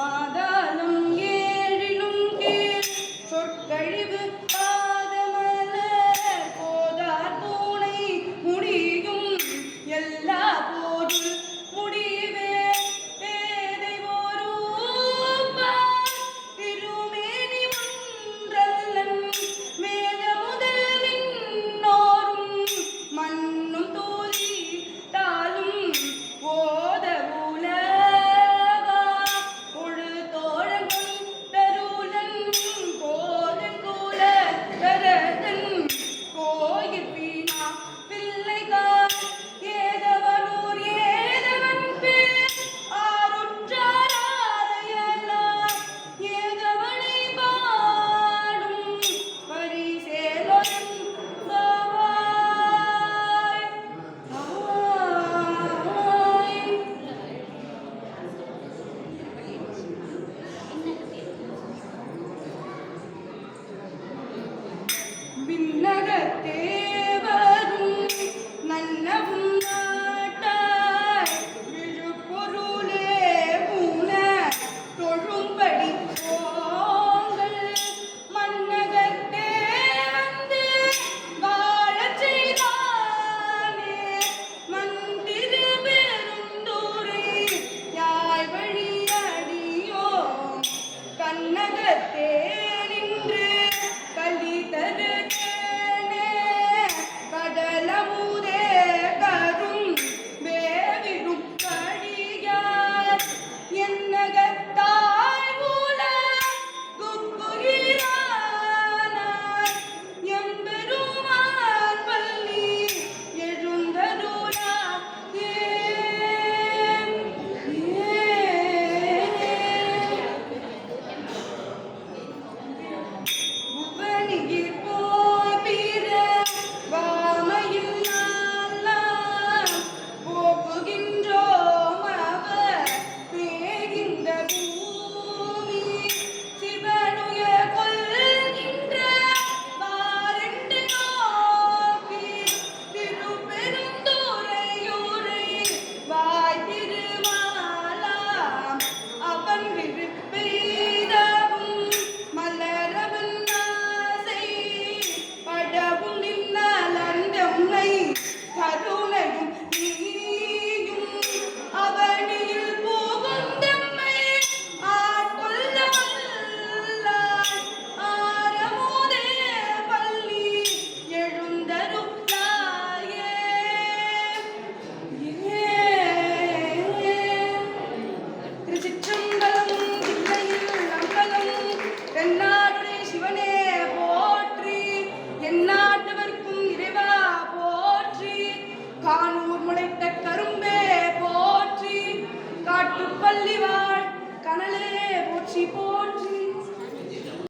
Father. Karur முளைத்த கரும்பே போற்றி காட்டுப்பள்ளி வாழ் கனலே போற்றி போற்றி.